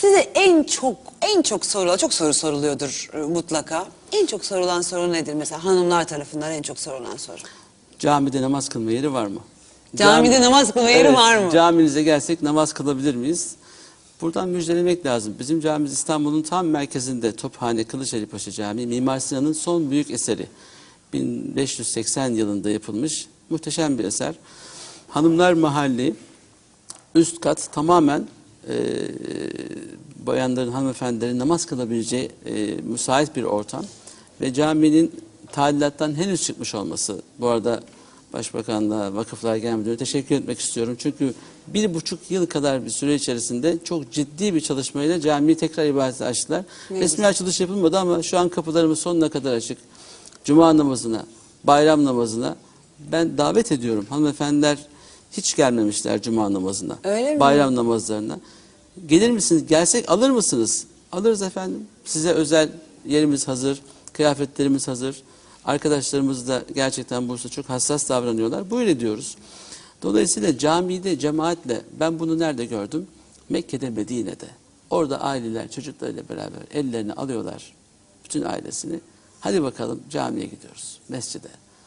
size en çok en çok sorulan çok soru soruluyordur e, mutlaka. En çok sorulan soru nedir mesela hanımlar tarafından en çok sorulan soru? Camide namaz kılma yeri var mı? Camide Cami- namaz kılma yeri var mı? Caminize gelsek namaz kılabilir miyiz? Buradan müjdelemek lazım. Bizim camimiz İstanbul'un tam merkezinde Tophane Kılıçeli Paşa Camii. Mimar Sinan'ın son büyük eseri. 1580 yılında yapılmış muhteşem bir eser. Hanımlar Mahalli üst kat tamamen e, bayanların, hanımefendilerin namaz kılabileceği e, müsait bir ortam. Ve caminin tadilattan henüz çıkmış olması. Bu arada Başbakanlığa, Vakıflar Genel Müdürlüğü'ne teşekkür etmek istiyorum. Çünkü bir buçuk yıl kadar bir süre içerisinde çok ciddi bir çalışmayla camiyi tekrar ibadete açtılar. Ne Resmi açılış yapılmadı ama şu an kapılarımız sonuna kadar açık. Cuma namazına, bayram namazına ben davet ediyorum. Hanımefendiler hiç gelmemişler cuma namazına. Öyle mi? Bayram namazlarına. Gelir misiniz? Gelsek alır mısınız? Alırız efendim. Size özel yerimiz hazır, kıyafetlerimiz hazır. Arkadaşlarımız da gerçekten Bursa çok hassas davranıyorlar. Buyur ediyoruz. Dolayısıyla camide, cemaatle ben bunu nerede gördüm? Mekke'de, Medine'de. Orada aileler çocuklarıyla beraber ellerini alıyorlar. Bütün ailesini. Hadi bakalım camiye gidiyoruz, mescide.